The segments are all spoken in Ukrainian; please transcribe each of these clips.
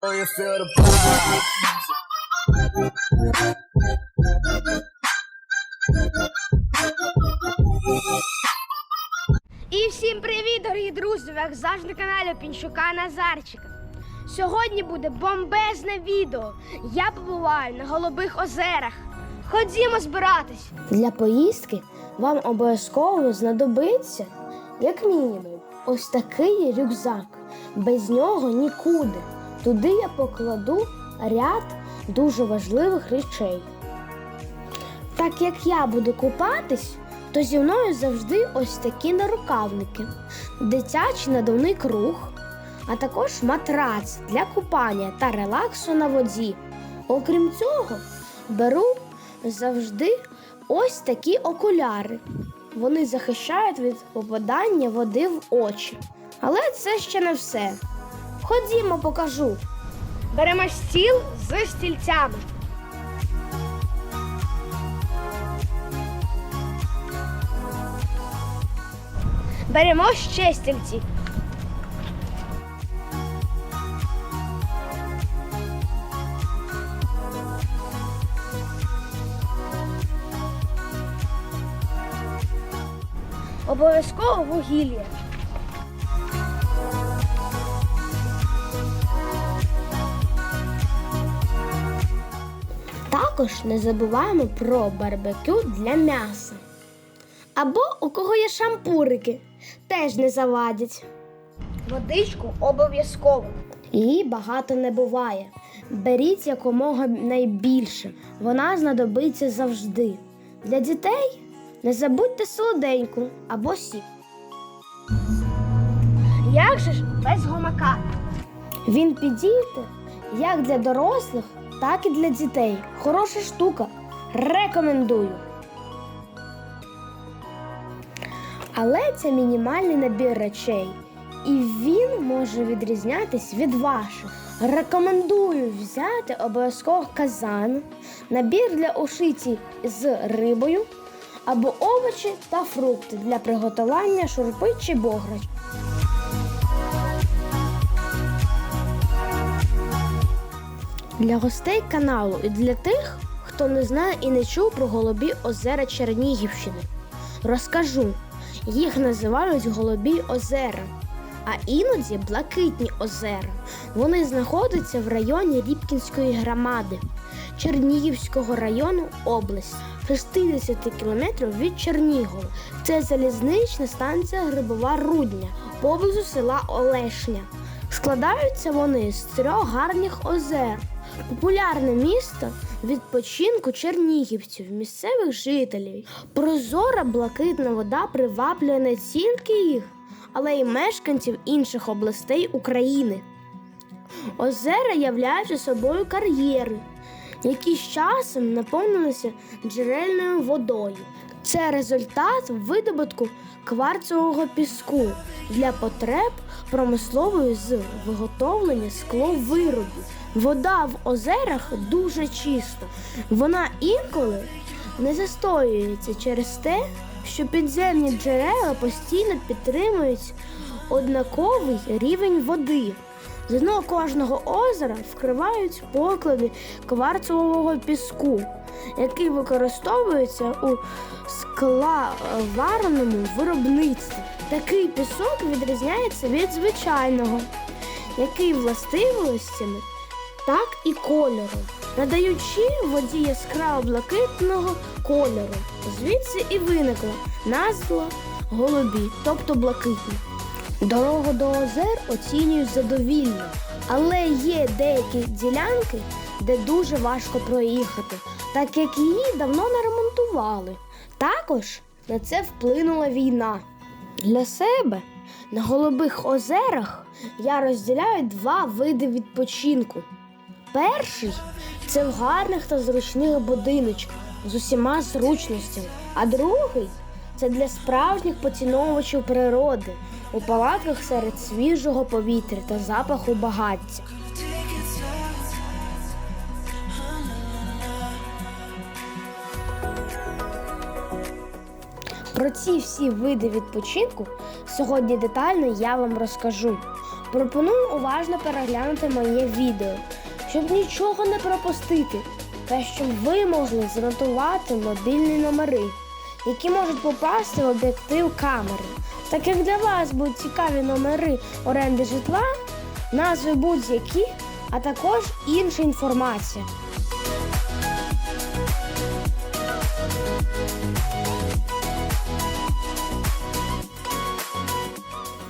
Oh, you feel the. І всім привіт, дорогі друзі! Як завжди на каналі Пінчука Назарчика. Сьогодні буде бомбезне відео. Я побуваю на Голубих озерах. Ходімо збиратись. Для поїздки вам обов'язково знадобиться, як мінімум, ось такий рюкзак. Без нього нікуди. Туди я покладу ряд дуже важливих речей. Так як я буду купатись, то зі мною завжди ось такі нарукавники, дитячий надувний круг, а також матрац для купання та релаксу на воді. Окрім цього, беру завжди ось такі окуляри. Вони захищають від попадання води в очі. Але це ще не все. Ходімо, покажу. Беремо стіл з стільцями. Беремо ще стільці. Обов'язково вугілля. Також не забуваємо про барбекю для м'яса. Або у кого є шампурики, теж не завадять. Водичку обов'язково. Її багато не буває. Беріть якомога найбільше. Вона знадобиться завжди. Для дітей не забудьте солоденьку або сік. Як же ж без гомака? Він підійде як для дорослих, так і для дітей. Хороша штука. Рекомендую. Але це мінімальний набір речей, і він може відрізнятись від ваших. Рекомендую взяти обов'язково казан, набір для ушиті з рибою або овочі та фрукти для приготування шурпи чи бограч. Для гостей каналу і для тих, хто не знає і не чув про голубі озера Чернігівщини. Розкажу, їх називають голубі озера, а іноді блакитні озера. Вони знаходяться в районі Рібкінської громади Чернігівського району області, 60 кілометрів від Чернігова. Це залізнична станція Грибова Рудня поблизу села Олешня. Складаються вони з трьох гарних озер. Популярне місто відпочинку чернігівців, місцевих жителів. Прозора блакитна вода приваблює не тільки їх, але й мешканців інших областей України. Озера являють собою кар'єри, які з часом наповнилися джерельною водою. Це результат видобутку кварцевого піску для потреб промислової з виготовлення скловиробів. Вода в озерах дуже чиста. Вона інколи не застоюється через те, що підземні джерела постійно підтримують однаковий рівень води. З дно кожного озера вкривають поклади кварцевого піску, який використовується у склаварному виробництві. Такий пісок відрізняється від звичайного, який властивостями, так і кольором, надаючи воді яскраво блакитного кольору. Звідси і виникла назва голубі, тобто блакитні. Дорогу до озер оцінюють задовільно, але є деякі ділянки, де дуже важко проїхати, так як її давно не ремонтували. Також на це вплинула війна. Для себе на голубих озерах я розділяю два види відпочинку. Перший це в гарних та зручних будиночках з усіма зручностями, а другий це для справжніх поціновувачів природи у палатках серед свіжого повітря та запаху багаття. Про ці всі види відпочинку сьогодні детально я вам розкажу. Пропоную уважно переглянути моє відео, щоб нічого не пропустити, та щоб ви могли занотувати мобільні номери, які можуть попасти в об'єктив камери. Так як для вас будуть цікаві номери оренди житла, назви будь-які, а також інша інформація.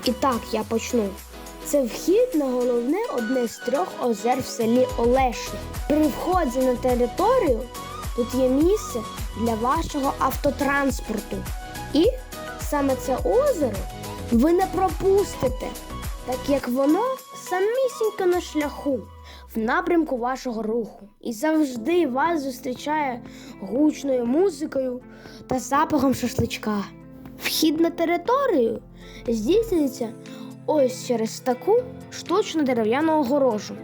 І так я почну. Це вхід на головне одне з трьох озер в селі Олешне. При вході на територію тут є місце для вашого автотранспорту. І саме це озеро ви не пропустите, так як воно самісінько на шляху в напрямку вашого руху. І завжди вас зустрічає гучною музикою та запахом шашличка. Вхід на територію здійснюється ось через таку штучну дерев'яну огорожу.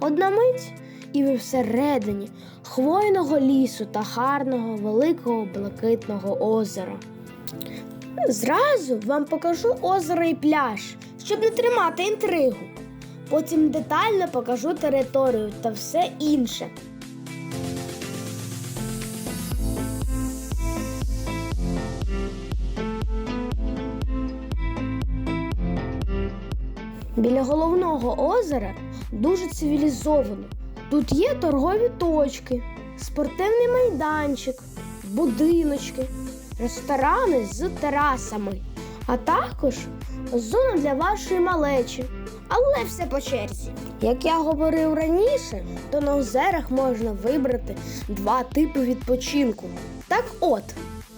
Одна мить, і ви всередині хвойного лісу та гарного великого блакитного озера. Зразу вам покажу озеро і пляж, щоб не тримати інтригу. Потім детально покажу територію та все інше. Біля головного озера дуже цивілізовано. Тут є торгові точки, спортивний майданчик, будиночки, ресторани з терасами, а також зона для вашої малечі. Але все по черзі. Як я говорив раніше, то на озерах можна вибрати два типи відпочинку. Так от,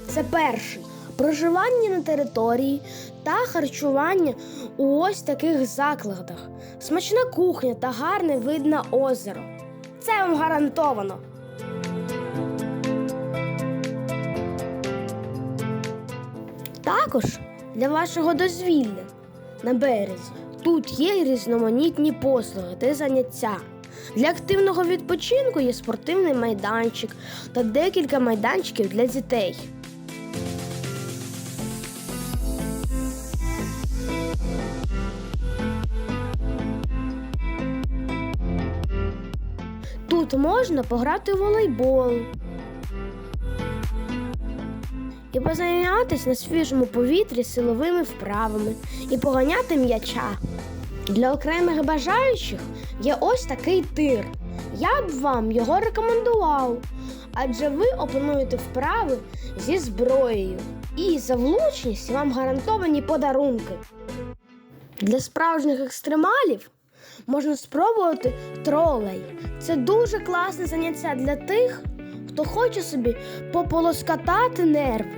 це перший проживання на території та харчування у ось таких закладах, смачна кухня та гарне вид на озеро. Це вам гарантовано. Також для вашого дозвілля на березі тут є різноманітні послуги та заняття. Для активного відпочинку є спортивний майданчик та декілька майданчиків для дітей. Тут можна пограти в волейбол і позайнятися на свіжому повітрі силовими вправами і поганяти м'яча. Для окремих бажаючих є ось такий тир. Я б вам його рекомендував, адже ви опануєте вправи зі зброєю, і за влучність вам гарантовані подарунки. Для справжніх екстремалів можна спробувати тролей. Це дуже класне заняття для тих, хто хоче собі пополоскатати нерви.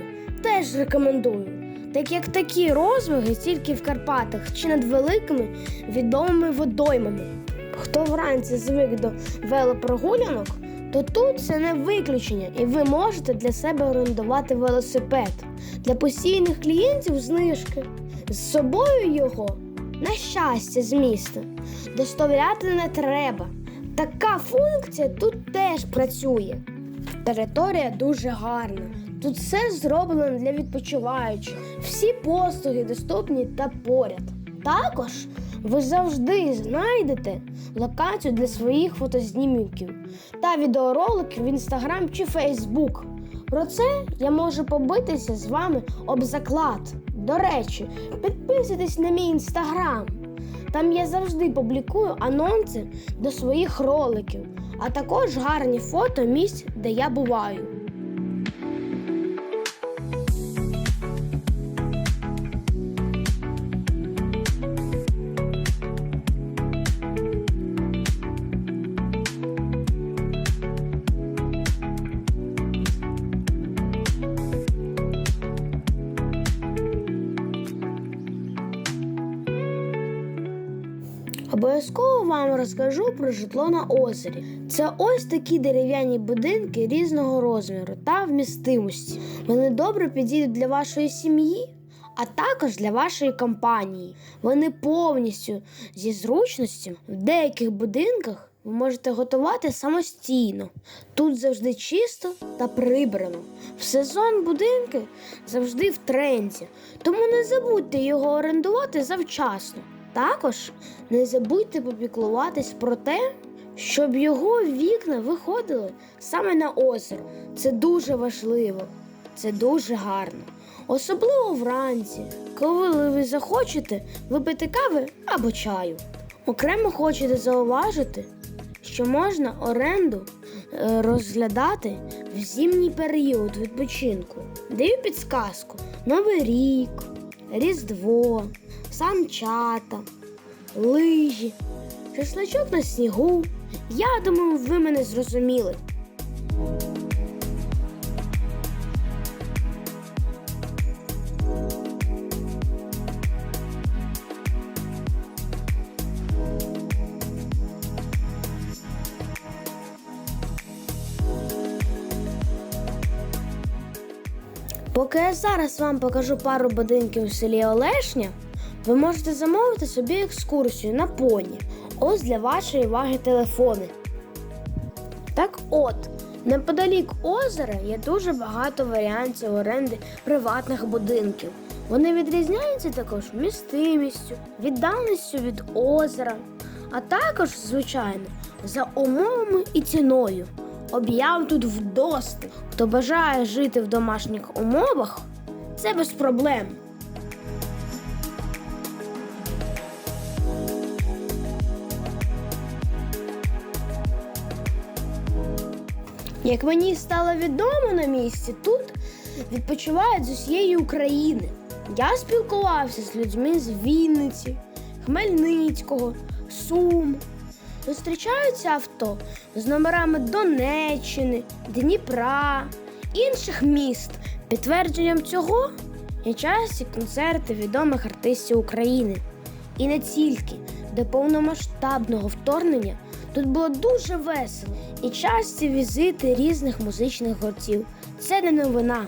Теж рекомендую. Так як такі розваги тільки в Карпатах чи над великими відомими водоймами. Хто вранці звик до велопрогулянок, то тут це не виключення, і ви можете для себе орендувати велосипед. Для постійних клієнтів знижки. З собою його, на щастя, з міста, доставляти не треба. Така функція тут теж працює. Територія дуже гарна. Тут все зроблено для відпочиваючих. Всі послуги доступні та поряд. Також ви завжди знайдете локацію для своїх фотознімків та відеороликів в інстаграм чи Фейсбук. Про це я можу побитися з вами об заклад. До речі, підписуйтесь на мій інстаграм. Там я завжди публікую анонси до своїх роликів, а також гарні фото місць, де я буваю. Обов'язково вам розкажу про житло на озері. Це ось такі дерев'яні будинки різного розміру та вмістимості. Вони добре підійдуть для вашої сім'ї, а також для вашої компанії. Вони повністю зі зручністю в деяких будинках ви можете готувати самостійно. Тут завжди чисто та прибрано. В сезон будинки завжди в тренді, тому не забудьте його орендувати завчасно. Також не забудьте попіклуватись про те, щоб його вікна виходили саме на озеро. Це дуже важливо, це дуже гарно. Особливо вранці, коли ви захочете випити кави або чаю. Окремо хочете зауважити, що можна оренду е, розглядати в зимній період відпочинку. Даю підсказку: Новий рік, Різдво, санчата, лижі, шашличок на снігу. Я думаю, ви мене зрозуміли. Поки я зараз вам покажу пару будинків у селі Олешня, ви можете замовити собі екскурсію на поні. Ось для вашої уваги телефони. Так от, неподалік озера є дуже багато варіантів оренди приватних будинків. Вони відрізняються також містимістю, віддаленістю від озера, а також, звичайно, за умовами і ціною. Об'яв тут вдосталь. Хто бажає жити в домашніх умовах, це без проблем. Як мені стало відомо на місці, тут відпочивають з усієї України. Я спілкувався з людьми з Вінниці, Хмельницького, Сум. Зустрічаються авто з номерами Донеччини, Дніпра, інших міст. Підтвердженням цього є часті концерти відомих артистів України. І не тільки до повномасштабного вторгнення тут було дуже весело і часті візити різних музичних гуртів. Це не новина.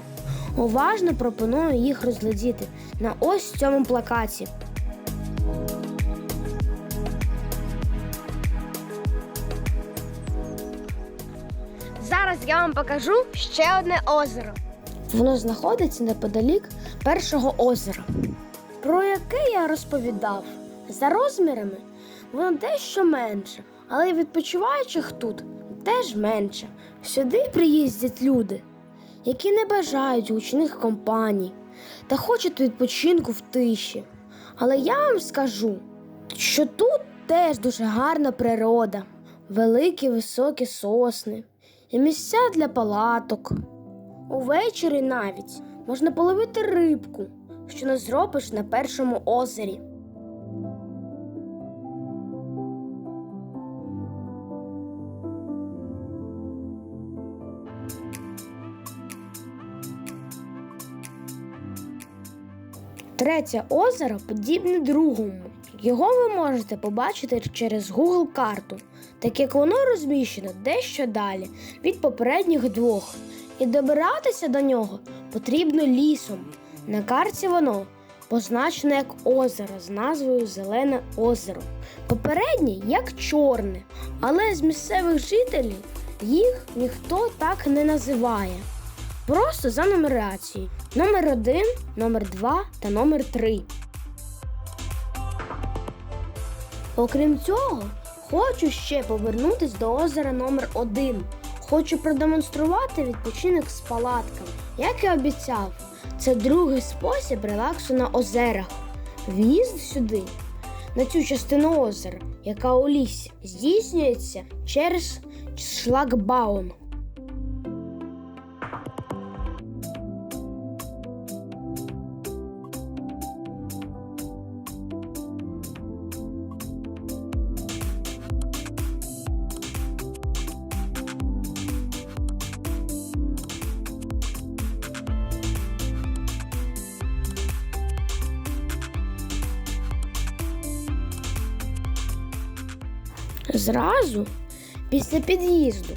Уважно пропоную їх розглядіти на ось цьому плакаті. Зараз я вам покажу ще одне озеро. Воно знаходиться неподалік першого озера, про яке я розповідав. За розмірами воно дещо менше, але відпочиваючих тут теж менше. Сюди приїздять люди, які не бажають гучних компаній та хочуть відпочинку в тиші. Але я вам скажу, що тут теж дуже гарна природа, великі високі сосни і місця для палаток. Увечері навіть можна половити рибку, що не зробиш на першому озері. Третє озеро подібне другому. Його ви можете побачити через Google карту, так як воно розміщено дещо далі від попередніх двох, і добиратися до нього потрібно лісом. На карті воно позначене як озеро з назвою Зелене озеро. Попереднє як чорне, але з місцевих жителів їх ніхто так не називає. Просто за нумерацією. Номер 1, номер 2 та номер 3. Окрім цього, хочу ще повернутись до озера номер 1 Хочу продемонструвати відпочинок з палатками. Як і обіцяв, це другий спосіб релаксу на озерах. В'їзд сюди, на цю частину озера, яка у лісі, здійснюється через шлагбаум. Зразу після під'їзду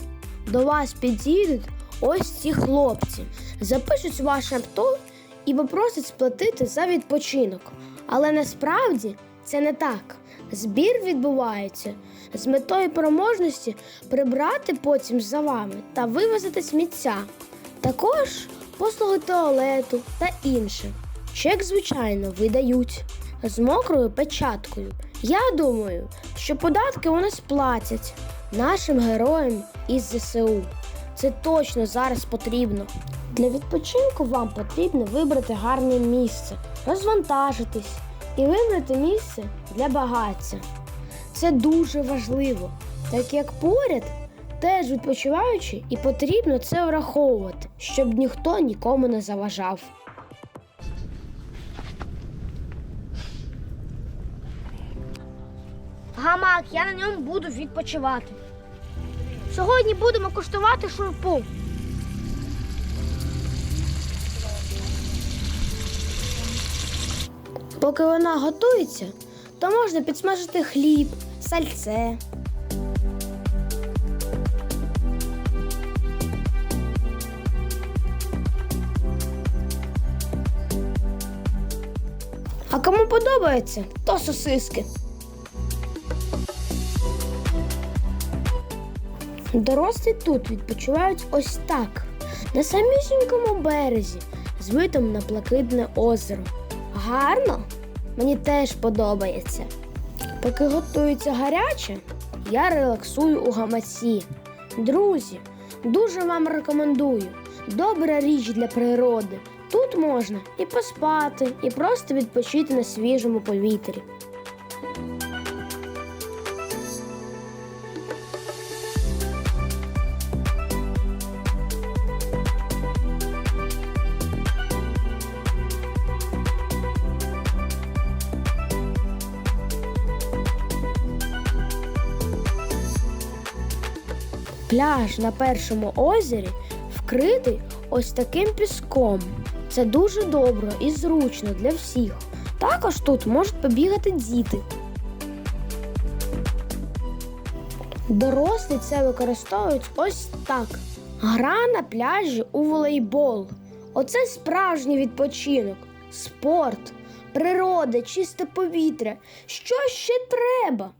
до вас підійдуть ось ці хлопці, запишуть ваше авто і попросять сплатити за відпочинок. Але насправді це не так. Збір відбувається з метою проможності прибрати потім за вами та вивезти сміття. Також послуги туалету та інше. Чек, звичайно, видають. з мокрою печаткою. Я думаю, що податки вони сплатять нашим героям із ЗСУ. Це точно зараз потрібно. Для відпочинку вам потрібно вибрати гарне місце, розвантажитись і вибрати місце для багаття. Це дуже важливо, так як поряд теж відпочиваючи, і потрібно це враховувати, щоб ніхто нікому не заважав. Гамак, я на ньому буду відпочивати. Сьогодні будемо куштувати шурпу. Поки вона готується, то можна підсмажити хліб, сальце. А кому подобається, то сосиски. Дорослі тут відпочивають ось так, на самісінькому березі, з видом на блакитне озеро. Гарно? Мені теж подобається. Поки готується гаряче, я релаксую у гамаці. Друзі, дуже вам рекомендую. Добра річ для природи. Тут можна і поспати, і просто відпочити на свіжому повітрі. Пляж на першому озері вкритий ось таким піском. Це дуже добре і зручно для всіх. Також тут можуть побігати діти. Дорослі це використовують ось так: гра на пляжі у волейбол. Оце справжній відпочинок, спорт, природа, чисте повітря. Що ще треба?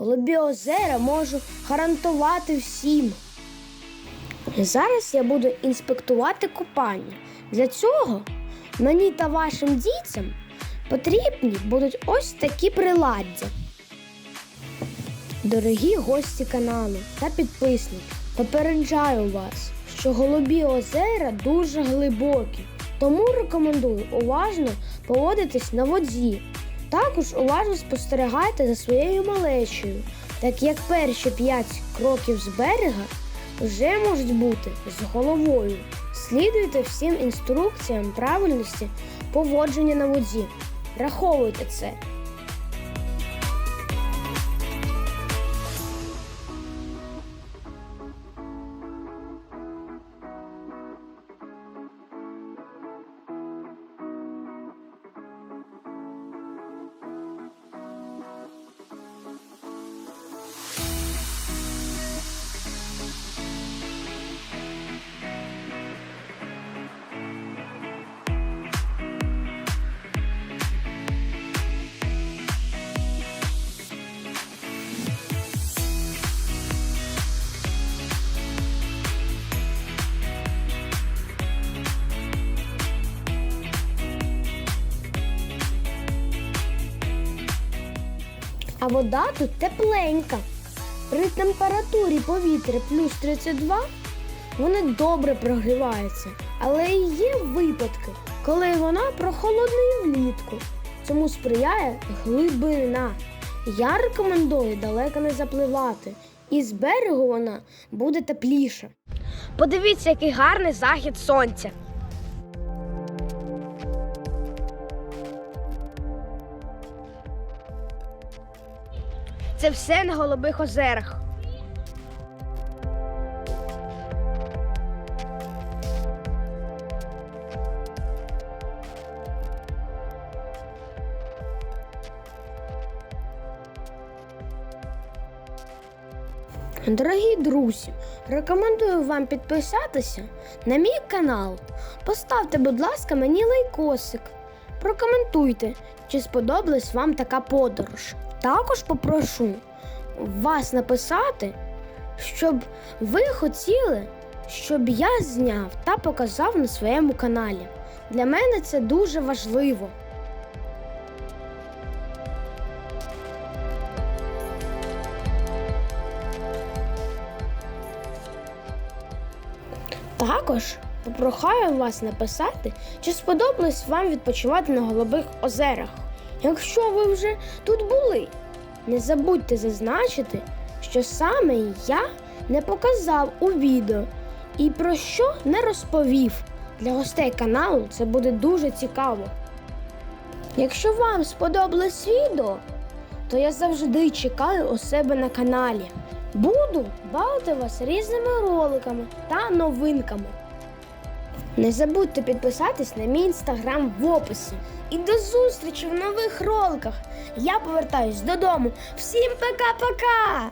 Голубі озера можу гарантувати всім. Зараз я буду інспектувати купання. Для цього мені та вашим дітям потрібні будуть ось такі приладдя. Дорогі гості каналу та підписники, попереджаю вас, що голубі озера дуже глибокі, тому рекомендую уважно поводитись на воді. Також уважно спостерігайте за своєю малечею, так як перші 5 кроків з берега вже можуть бути з головою. Слідуйте всім інструкціям правильності поводження на воді. Враховуйте це. А вода тут тепленька. При температурі повітря плюс 32 вони добре прогріваються. Але і є випадки, коли вона прохолодною влітку. Цьому сприяє глибина. Я рекомендую далеко не запливати. І з берегу вона буде тепліша. Подивіться, який гарний захід сонця. Це все на голубих озерах. Дорогі друзі, рекомендую вам підписатися на мій канал. Поставте, будь ласка, мені лайкосик. Прокоментуйте, чи сподобалась вам така подорож. Також попрошу вас написати, щоб ви хотіли, щоб я зняв та показав на своєму каналі. Для мене це дуже важливо. Також попрохаю вас написати, чи сподобалось вам відпочивати на голубих озерах. Якщо ви вже тут були, не забудьте зазначити, що саме я не показав у відео і про що не розповів. Для гостей каналу це буде дуже цікаво. Якщо вам сподобалось відео, то я завжди чекаю у себе на каналі. Буду бавити вас різними роликами та новинками. Не забудьте підписатись на мій інстаграм в описі. І до зустрічі в нових роликах. Я повертаюсь додому. Всім пока-пока!